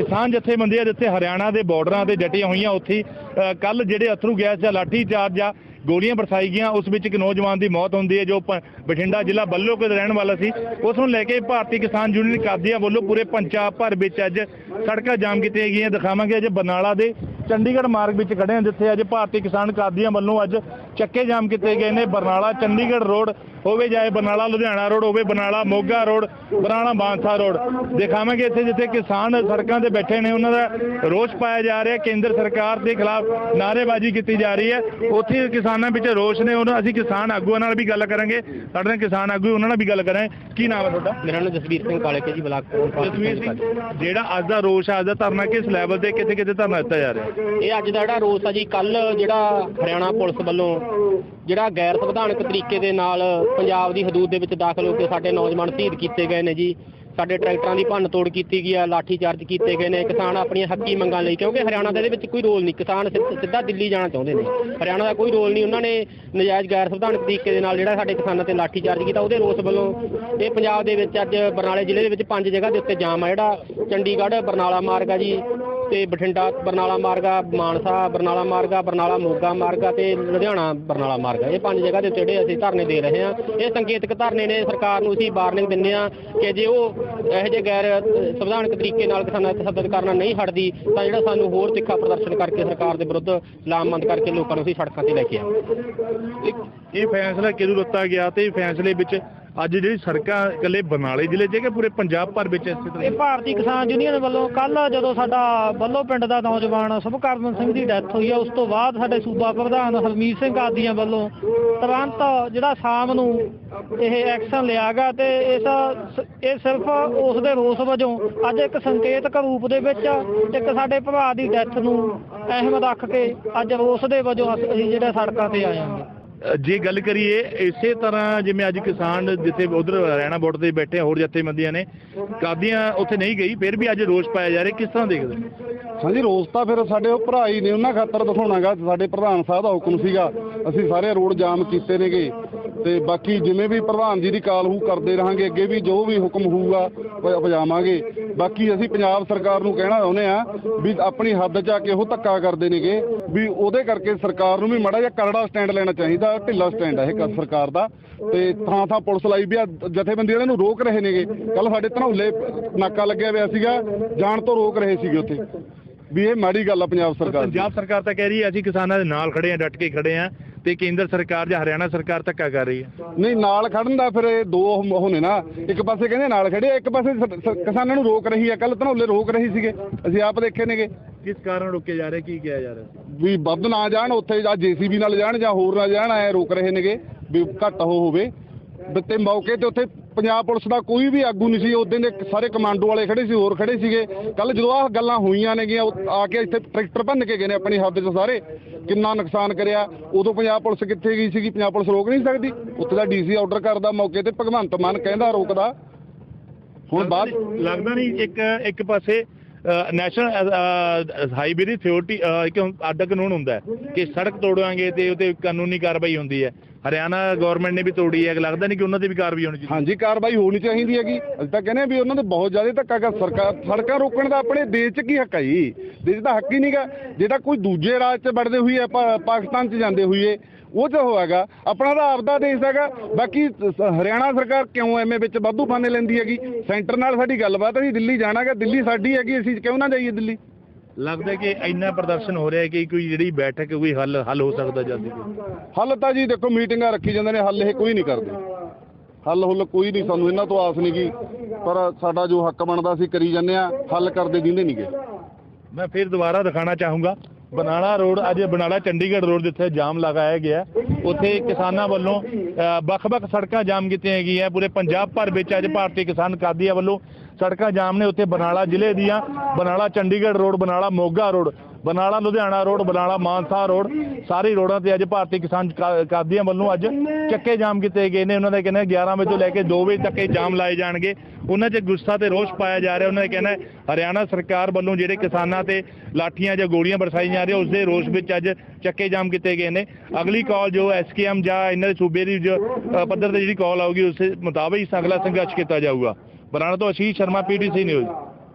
ਕਿਸਾਨ ਜਥੇਬੰਦੀਆਂ ਜਿੱਥੇ ਹਰਿਆਣਾ ਦੇ ਬਾਰਡਰਾਂ ਤੇ ਡਟੀਆਂ ਹੋਈਆਂ ਉੱਥੇ ਕੱਲ ਜਿਹੜੇ ਅਥਰੂ ਗੈਸ ਜਾਂ ਲਾਠੀ ਚਾਰਜ ਜਾਂ ਗੋਲੀਆਂ ਬਰਸਾਈ ਗਈਆਂ, ਉਸ ਵਿੱਚ ਇੱਕ ਨੌਜਵਾਨ ਦੀ ਮੌਤ ਹੁੰਦੀ ਹੈ, ਜੋ ਪ- ਬਠਿੰਡਾ ਜ਼ਿਲ੍ਹਾ ਬੱਲੋਕੇ ਦਾ ਰਹਿਣ ਵਾਲਾ ਸੀ। ਉਸ ਨੂੰ ਲੈ ਕੇ ਭਾਰਤੀ ਕਿਸਾਨ ਯੂਨੀਅਨ ਕਾਦੀਆਂ ਵੱਲੋਂ ਪੂਰੇ ਪੰਜਾਬ ਭਰ ਵਿੱਚ ਅੱਜ ਸੜਕਾਂ ਜਾਮ ਕੀਤੀਆਂ ਗਈਆਂ। ਦਿਖਾਵਾਂਗੇ ਅੱਜ ਬਰਨਾਲਾ ਦੇ ਚੰਡੀਗੜ੍ਹ ਮਾਰਗ ਵਿੱਚ ਖੜੇ ਹਾਂ ਜਿੱਥੇ ਅੱਜ ਭਾਰਤੀ ਕਿਸਾਨ ਕਾਦੀਆਂ ਵੱਲੋਂ ਅੱਜ ਚੱਕੇ ਜਾਮ ਕੀਤੇ ਗਏ ਨੇ। ਬਰਨਾਲਾ ਚੰਡੀਗੜ੍ਹ ਰੋਡ ਹੋਵੇ ਜਾਏ ਬਰਨਾਲਾ ਲੁਧਿਆਣਾ ਰੋਡ ਹੋਵੇ ਬਰਨਾਲਾ ਮੋਗਾ ਰੋਡ ਬਰਨਾਲਾ ਮਾਨਸਾ ਰੋਡ। ਦਿਖਾਵਾਂਗੇ ਇੱਥੇ ਜਿੱਥੇ ਕਿਸਾਨ ਸੜਕਾਂ ਤੇ ਬੈਠੇ ਨੇ ਉਹਨਾਂ ਦਾ ਰੋਸ ਪਾਇਆ ਜਾ ਰਿਹਾ। ਕੇਂਦਰ ਸਰਕਾਰ ਦੇ ਖਿਲਾਫ ਨਾਅਰੇਬਾਜ਼ੀ ਕੀਤੀ ਜਾ ਰਹੀ ਹੈ। ਉੱਥੇ ਕਿਸਾਨਾਂ ਵਿੱਚ ਰੋਸ ਨੇ ਉਹਨਾਂ ਅਸੀਂ ਕਿਸਾਨ ਆਗੂਆਂ ਨਾਲ ਵੀ ਗੱਲ ਕਰਾਂਗੇ। ਸਾਡੇ ਨਾਲ ਕਿਸਾਨ ਆਗੂ ਉਹਨਾਂ ਨਾਲ ਵੀ ਗੱਲ ਕਰਾਂਗੇ। ਕੀ ਨਾਮ ਹੈ ਤੁਹਾਡਾ? ਮੇਰਾ ਨਾਮ ਜਸਵੀਰ ਸਿੰਘ ਕਾਲੇਕੇ ਜੀ ਬਲਾਕ ਜਸਵੀਰ ਸਿੰਘ ਜਿਹੜਾ ਅੱਜ ਦਾ ਰੋਸ ਹੈ ਅੱਜ ਦਾ ਧਰਨਾ ਕਿਸ ਲੈਵਲ ਤੇ ਕਿੱਥੇ ਕਿੱਥੇ ਧਰਨਾ ਦਿੱਤਾ ਜਾ ਰਿਹਾ? ਇਹ ਅੱਜ ਦਾ ਜਿਹੜਾ ਰੋਸ ਆ ਜੀ ਕੱਲ ਜਿਹੜਾ ਹਰਿਆਣਾ ਪੁਲਿਸ ਵੱਲੋਂ ਜਿਹੜਾ ਗੈਰ ਸੰਵਿਧਾਨਕ ਤਰੀਕੇ ਦੇ ਨਾਲ ਪੰਜਾਬ ਦੀ ਹਦੂਦ ਦੇ ਵਿੱਚ ਦਾਖਲ ਹੋ ਕੇ ਸਾਡੇ ਨੌਜਵਾਨ ਸ਼ਹੀਦ ਕੀਤੇ ਗਏ ਨੇ ਜੀ। ਸਾਡੇ ਟਰੈਕਟਰਾਂ ਦੀ ਭੰਨ ਤੋੜ ਕੀਤੀ ਗਈ ਆ, ਲਾਠੀ ਚਾਰਜ ਕੀਤੇ ਗਏ ਨੇ। ਕਿਸਾਨ ਆਪਣੀਆਂ ਹੱਕੀ ਮੰਗਾਂ ਲਈ, ਕਿਉਂਕਿ ਹਰਿਆਣਾ ਦੇ ਵਿੱਚ ਕੋਈ ਰੋਲ ਨਹੀਂ। ਕਿਸਾਨ ਸਿੱਧ- ਸਿੱਧਾ ਦਿੱਲੀ ਜਾਣਾ ਚਾਹੁੰਦੇ ਨੇ। ਹਰਿਆਣਾ ਦਾ ਕੋਈ ਰੋਲ ਨਹੀਂ। ਉਹਨਾਂ ਨੇ ਨਜਾਇਜ਼ ਗੈਰ ਸੰਵਿਧਾਨਕ ਤਰੀਕੇ ਦੇ ਨਾਲ ਜਿਹੜਾ ਸਾਡੇ ਕਿਸਾਨਾਂ ਤੇ ਲਾਠੀ ਚਾਰਜ ਕੀਤਾ, ਉਹਦੇ ਰੋਸ ਵੱਲੋਂ ਇਹ ਪੰਜਾਬ ਦੇ ਵਿੱਚ ਅੱਜ ਬਰਨਾਲੇ ਜ਼ਿਲ੍ਹੇ ਦੇ ਵਿੱਚ ਪੰਜ ਜਗ੍ਹਾ ਦੇ ਉੱਤੇ ਜਾਮ ਆ। ਜਿਹੜਾ ਚੰਡੀਗੜ੍ਹ, ਬਰਨਾਲਾ ਮਾਰਗ ਆ ਜੀ। ਤੇ ਬਠਿੰਡਾ, ਬਰਨਾਲਾ ਮਾਰਗਾ, ਮਾਨਸਾ, ਬਰਨਾਲਾ ਮਾਰਗਾ, ਬਰਨਾਲਾ ਮੋਗਾ ਮਾਰਗਾ ਆ ਤੇ ਲੁਧਿਆਣਾ ਬਰਨਾਲਾ ਮਾਰਗ। ਆ ਇਹ ਪੰਜ ਜਗ੍ਹਾ ਦੇ ਉੱਤੇ ਜਿਹੜੇ ਅਸੀਂ ਧਰਨੇ ਦੇ ਰਹੇ ਹਾਂ। ਇਹ ਸੰਕੇਤਕ ਧਰਨੇ ਨੇ। ਸਰਕਾਰ ਨੂੰ ਅਸੀਂ ਵਾਰਨਿੰਗ ਦਿੰਦੇ ਹਾਂ ਕਿ ਜੇ ਉਹ ਇਹੋ ਜਿਹੇ ਗੈਰ ਸੰਵਿਧਾਨਕ ਤਰੀਕੇ ਨਾਲ ਕਿਸਾਨਾਂ ਤੇ ਤਸ਼ੱਦਦ ਕਰਨਾ ਨਹੀਂ ਹਟਦੀ, ਤਾਂ ਜਿਹੜਾ ਸਾਨੂੰ ਹੋਰ ਤਿੱਖਾ ਪ੍ਰਦਰਸ਼ਨ ਕਰਕੇ ਸਰਕਾਰ ਦੇ ਵਿਰੁੱਧ ਲਾਮਬੰਦ ਕਰਕੇ ਲੋਕਾਂ ਨੂੰ ਅਸੀਂ ਸੜਕਾਂ ਤੇ ਲੈ ਕੇ ਆਵਾਂਗੇ। ਇਹ ਫੈਸਲਾ ਕਿਦੋਂ ਦਿੱਤਾ ਗਿਆ ਤੇ ਇਹ ਫੈਸਲੇ ਵਿੱਚ ਅੱਜ ਜਿਹੜੀ ਸੜਕਾਂ ਇਕੱਲੇ ਬਰਨਾਲੇ ਜ਼ਿਲ੍ਹੇ 'ਚ ਹੈ ਕਿ ਪੂਰੇ ਪੰਜਾਬ ਭਰ ਵਿੱਚ ਇਸੇ ਤਰ੍ਹਾਂ ਇਹ ਭਾਰਤੀ ਕਿਸਾਨ ਯੂਨੀਅਨ ਵੱਲੋਂ ਕੱਲ ਜਦੋਂ ਸਾਡਾ ਬੱਲੋ ਪਿੰਡ ਦਾ ਨੌਜਵਾਨ ਸੁਭਕਰਮ ਸਿੰਘ ਦੀ ਡੈਥ ਹੋਈ ਹੈ, ਉਸ ਤੋਂ ਬਾਅਦ ਸਾਡੇ ਸੂਬਾ ਪ੍ਰਧਾਨ ਹਰਮੀਤ ਸਿੰਘ ਆਦੀਆਂ ਵੱਲੋਂ ਤੁਰੰਤ ਜਿਹੜਾ ਸ਼ਾਮ ਨੂੰ ਇਹ ਐਕਸ਼ਨ ਲਿਆ ਗਿਆ ਤੇ ਇਸ ਇਹ ਸਿਰਫ ਉਸ ਦੇ ਰੋਸ ਵਜੋਂ ਅੱਜ ਇੱਕ ਸੰਕੇਤਕ ਰੂਪ ਦੇ ਵਿੱਚ ਇੱਕ ਸਾਡੇ ਭਰਾ ਦੀ ਡੈਥ ਨੂੰ ਅਹਿਮ ਰੱਖ ਕੇ ਅੱਜ ਰੋਸ ਦੇ ਵਜੋਂ ਅਸੀਂ ਜਿਹੜਾ ਸੜਕਾਂ ਤੇ ਆਏ ਹਾਂ। ਜੇ ਗੱਲ ਕਰੀਏ, ਇਸੇ ਤਰ੍ਹਾਂ ਜਿਵੇਂ ਅੱਜ ਕਿਸਾਨ ਜਿੱਥੇ ਉਧਰ ਰਹਿਣਾ ਬਾਰਡਰ ਤੇ ਬੈਠੇ ਹੋਰ ਜਥੇਬੰਦੀਆਂ ਨੇ, ਕਾਦੀਆਂ ਉੱਥੇ ਨਹੀਂ ਗਈ, ਫਿਰ ਵੀ ਅੱਜ ਰੋਸ ਪਾਇਆ ਜਾ ਰਿਹਾ, ਕਿਸ ਤਰ੍ਹਾਂ ਦੇਖਦੇ ਹਾਂਜੀ, ਰੋਸ ਤਾਂ ਫਿਰ ਸਾਡੇ ਉਹ ਭਰਾ ਹੀ ਨੇ, ਉਹਨਾਂ ਖਾਤਰ ਦਿਖਾਉਣਾਗਾ, ਸਾਡੇ ਪ੍ਰਧਾਨ ਸਾਹਿਬ ਦਾ ਹੁਕਮ ਸੀਗਾ, ਅਸੀਂ ਸਾਰੇ ਰੋਡ ਜਾਮ ਕੀਤੇ ਨੇਗੇ, ਤੇ ਬਾਕੀ ਜਿਵੇਂ ਵੀ ਪ੍ਰਧਾਨ ਜੀ ਦੀ ਕਾਲ ਹੂ ਕਰਦੇ ਰਹਾਂਗੇ, ਅੱਗੇ ਵੀ ਜੋ ਵੀ ਹੁਕਮ ਹੋਊਗਾ ਪ- ਪਜਾਵਾਂਗੇ ਬਾਕੀ ਅਸੀਂ ਪੰਜਾਬ ਸਰਕਾਰ ਨੂੰ ਕਹਿਣਾ ਚਾਹੁੰਦੇ ਆ ਵੀ ਆਪਣੀ ਹੱਦ 'ਚ ਆ ਕੇ ਉਹ ਧੱਕਾ ਕਰਦੇ ਨੇਗੇ ਵੀ ਉਹਦੇ ਕਰਕੇ ਸਰਕਾਰ ਨੂੰ ਵੀ ਮਾੜਾ ਜਿਹਾ ਕਰੜਾ ਸਟੈਂਡ ਲੈਣਾ ਚਾਹੀਦਾ ਢਿੱਲਾ ਸਟੈਂਡ ਹੈ ਇਹ ਸਰਕਾਰ ਦਾ। ਤੇ ਥਾਂ ਥਾਂ ਪੁਲਿਸ ਲਾਈ ਵੀ ਆ ਜਥੇਬੰਦੀ ਵਾਲਿਆਂ ਨੂੰ ਰੋਕ ਰਹੇ ਨੇਗੇ। ਕੱਲ ਸਾਡੇ ਧਨੌਲੇ ਨਾਕਾ ਲੱਗਿਆ ਹੋਇਆ ਸੀਗਾ ਜਾਣ ਤੋਂ ਰੋਕ ਰਹੇ ਸੀਗੇ ਉੱਥੇ। ਵੀ ਇਹ ਮਾੜੀ ਗੱਲ ਆ ਪੰਜਾਬ ਸਰਕਾਰ ਦੀ। ਪੰਜਾਬ ਸਰਕਾਰ ਤਾਂ ਕਹਿ ਰਹੀ ਹੈ ਅਸੀਂ ਕਿਸਾਨਾਂ ਦੇ ਨਾਲ ਖੜੇ ਆ ਡਟ ਕੇ ਖੜੇ ਆ ਤੇ ਕੇਂਦਰ ਸਰਕਾਰ ਜਾਂ ਹਰਿਆਣਾ ਸਰਕਾਰ ਧੱਕਾ ਕਰ ਰਹੀ ਹੈ? ਨਹੀਂ ਨਾਲ ਖੜਨ ਦਾ ਫਿਰ ਇਹ ਦੋ ਉਹ ਨੇ। ਇੱਕ ਪਾਸੇ ਕਹਿੰਦੇ ਨਾਲ ਖੜੇ ਇੱਕ ਪਾਸੇ ਸ- ਸ- ਕਿਸਾਨਾਂ ਨੂੰ ਰੋਕ ਰਹੀ ਆ ਕੱਲ ਧਨੌਲੇ ਰੋਕ ਰਹੀ ਸੀਗੇ। ਅਸੀਂ ਆਪ ਦੇਖੇ ਨੇਗੇ। ਕਿਸ ਕਾਰਨ ਰੁਕੇ ਜਾ ਰਹੇ? ਕੀ ਕਿਹਾ ਜਾ ਰਿਹਾ? ਵੀ ਵੱਧ ਨਾ ਜਾਣ ਉੱਥੇ ਜਾਂ ਜੀਸੀਬੀ ਨਾਲ ਜਾਣ ਜਾਂ ਹੋਰ ਨਾ ਜਾਣ ਐ ਰੋਕ ਰਹੇ ਨੇਗੇ ਵੀ ਘੱਟ ਉਹ ਹੋਵੇ। ਵੀ ਤੇ ਮੌਕੇ ਤੇ ਉੱਥੇ ਪੰਜਾਬ ਪੁਲਿਸ ਦਾ ਕੋਈ ਵੀ ਆਗੂ ਨਹੀਂ ਸੀ ਉਦੋਂ ਦੇ ਸਾਰੇ ਕਮਾਂਡੋ ਵਾਲੇ ਖੜੇ ਸੀ, ਹੋਰ ਖੜੇ ਸੀਗੇ। ਕੱਲ ਜਦੋਂ ਆਹ ਗੱਲਾਂ ਹੋਈਆਂ ਨੇਗੀਆਂ ਆ ਕੇ ਇੱਥੇ ਟਰੈਕਟਰ ਭੰਨ ਕੇ ਗਏ ਨੇ ਆਪਣੀ ਹੱਦ 'ਚ ਸਾਰੇ। ਕਿੰਨਾ ਨੁਕਸਾਨ ਕਰਿਆ। ਉਦੋਂ ਪੰਜਾਬ ਪੁਲਿਸ ਕਿੱਥੇ ਗਈ ਸੀਗੀ? ਪੰਜਾਬ ਪੁਲਿਸ ਰੋਕ ਨਹੀਂ ਸਕਦੀ। ਉੱਥੇ ਦਾ ਡੀਸੀ ਆਰਡਰ ਕਰਦਾ ਮੌਕੇ ਤੇ, ਭਗਵੰਤ ਮਾਨ ਕਹਿੰਦਾ ਰੋਕਦਾ। ਹੁਣ ਬਾਅਦ ਲੱਗਦਾ ਨਹੀਂ ਇੱਕ ਇੱਕ ਪਾਸੇ ਨੈਸ਼ਨਲ ਹਾਈਵੇ ਦੀ ਅਥਾਰਟੀ ਇੱਕ ਅੱਡ ਕਾਨੂੰਨ ਹੁੰਦਾ ਹੈ ਕਿ ਸੜਕ ਤੋੜਾਂਗੇ ਤੇ ਉਹਤੇ ਕਾਨੂੰਨੀ ਕਾਰਵਾਈ ਹੁੰਦੀ ਹੈ। ਹਰਿਆਣਾ ਗਵਰਨਮੈਂਟ ਨੇ ਵੀ ਤੋੜੀ ਹੈ ਲੱਗਦਾ ਨਹੀਂ ਕਿ ਉਹਨਾਂ ਤੇ ਵੀ ਕਾਰਵਾਈ ਹੋਣੀ ਚਾਹੀਦੀ? ਹਾਂਜੀ, ਕਾਰਵਾਈ ਹੋਣੀ ਚਾਹੀਦੀ ਹੈਗੀ। ਅਸੀਂ ਤਾਂ ਕਹਿੰਦੇ ਹਾਂ ਵੀ ਉਹਨਾਂ ਦੇ ਬਹੁਤ ਜ਼ਿਆਦਾ ਧੱਕਾ ਕਰ ਸਰਕਾਰ ਸੜਕਾਂ ਰੋਕਣ ਦਾ ਆਪਣੇ ਦੇਸ਼ 'ਚ ਕੀ ਹੱਕ ਹੈ ਜੀ? ਦੇਸ਼ ਦਾ ਹੱਕ ਹੀ ਨਹੀਂਗਾ ਜੇ ਤਾਂ ਕੋਈ ਦੂਜੇ ਰਾਜ 'ਚ ਵੜਦੇ ਹੋਈਏ ਪਾ- ਪਾਕਿਸਤਾਨ 'ਚ ਜਾਂਦੇ ਹੋਈਏ ਉਹ 'ਚ ਹੋਏਗਾ ਆਪਣਾ ਤਾਂ ਆਪਦਾ ਦੇਸ਼ ਹੈਗਾ। ਬਾਕੀ ਸ- ਹਰਿਆਣਾ ਸਰਕਾਰ ਕਿਉਂ ਐਵੇਂ ਵਿੱਚ ਵਾਧੂ ਫਾਨੇ ਲੈਂਦੀ ਹੈਗੀ? ਸੈਂਟਰ ਨਾਲ ਸਾਡੀ ਗੱਲਬਾਤ ਅਸੀਂ ਦਿੱਲੀ ਜਾਣਾਗਾ ਦਿੱਲੀ ਸਾਡੀ ਹੈਗੀ, ਅਸੀਂ ਕਿਉਂ ਨਾ ਜਾਈਏ ਦਿੱਲੀ? ਲੱਗਦਾ ਕਿ ਇੰਨਾ ਪ੍ਰਦਰਸ਼ਨ ਹੋ ਰਿਹਾ ਹੈ ਕਿ ਕੋਈ ਜਿਹੜੀ ਬੈਠਕ ਕੋਈ ਹੱਲ ਹੱਲ ਹੋ ਸਕਦਾ ਜਲਦੀ ਹੱਲ ਤਾਂ ਜੀ ਦੇਖੋ ਮੀਟਿੰਗਾਂ ਰੱਖੀ ਜਾਂਦੇ ਨੇ ਹੱਲ ਇਹ ਕੋਈ ਨਹੀਂ ਕਰਦੇ। ਹੱਲ ਹੁੱਲ ਕੋਈ ਨਹੀਂ ਸਾਨੂੰ ਇਹਨਾਂ ਤੋਂ ਆਸ ਨਹੀਂਗੀ ਪਰ ਸਾਡਾ ਜੋ ਹੱਕ ਬਣਦਾ ਅਸੀਂ ਕਰੀ ਜਾਂਦੇ ਆ ਹੱਲ ਕਰਦੇ ਦਿੰਦੇ ਨਹੀਂਗੇ ਮੈਂ ਫਿਰ ਦੁਬਾਰਾ ਦਿਖਾਣਾ ਚਾਹੂੰਗਾ ਬਨਾਲਾ ਰੋਡ, ਅੱਜ ਬਨਾਲਾ ਚੰਡੀਗੜ੍ਹ ਰੋਡ ਜਿੱਥੇ ਜਾਮ ਲਗਾਇਆ ਗਿਆ, ਉੱਥੇ ਕਿਸਾਨਾਂ ਵੱਲੋਂ ਵੱਖ-ਵੱਖ ਸੜਕਾਂ ਜਾਮ ਕੀਤੀਆਂ ਗਈਆਂ, ਪੂਰੇ ਪੰਜਾਬ ਭਰ ਵਿੱਚ ਅੱਜ ਭਾਰਤੀ ਕਿਸਾਨ ਕਾਦੀਆਂ ਵੱਲੋਂ ਸੜਕਾਂ ਜਾਮ ਨੇ ਉੱਥੇ ਬਨਾਲਾ ਜ਼ਿਲ੍ਹੇ ਦੀਆਂ, Barnala Chandigarh road, Barnala Moga road Barnala, Ludhiana road, Barnala, Mansa road, ਸਾਰੀ ਰੋਡਾਂ ਤੇ ਅੱਜ ਭਾਰਤੀ ਕਿਸਾਨ ਕਾ- ਕਾਦੀਆਂ ਵੱਲੋਂ ਅੱਜ ਚੱਕੇ ਜਾਮ ਕੀਤੇ ਗਏ ਨੇ। ਉਹਨਾਂ ਦਾ ਕਹਿੰਦਾ 11 ਵਜੇ ਤੋਂ ਲੈ ਕੇ 2 ਵਜੇ ਤੱਕ ਇਹ ਜਾਮ ਲਾਏ ਜਾਣਗੇ। ਉਹਨਾਂ 'ਚ ਗੁੱਸਾ ਤੇ ਰੋਸ ਪਾਇਆ ਜਾ ਰਿਹਾ। ਉਹਨਾਂ ਦਾ ਕਹਿਣਾ ਹਰਿਆਣਾ ਸਰਕਾਰ ਵੱਲੋਂ ਜਿਹੜੇ ਕਿਸਾਨਾਂ ਤੇ ਲਾਠੀਆਂ ਜਾਂ ਗੋਲੀਆਂ ਬਰਸਾਈਆਂ ਜਾ ਰਹੀਆਂ, ਉਸ ਦੇ ਰੋਸ ਵਿੱਚ ਅੱਜ ਚੱਕੇ ਜਾਮ ਕੀਤੇ ਗਏ ਨੇ। ਅਗਲੀ ਕਾਲ ਜੋ ਐਸਕੇਐਮ ਜਾਂ ਇਹਨਾਂ ਦੇ ਸੂਬੇ ਦੀ ਜੋ ਪੱਧਰ ਤੇ ਜਿਹੜੀ ਕਾਲ ਆਊਗੀ, ਉਸ ਦੇ ਹੀ ਅਗਲਾ ਸੰਘਰਸ਼ ਕੀਤਾ ਜਾਊਗਾ। ਬਰਾਣਾ ਤੋਂ ਅਸ਼ੀਸ਼ ਸ਼ਰਮਾ ਪੀਟੀਸੀ ਨਿਊਜ਼।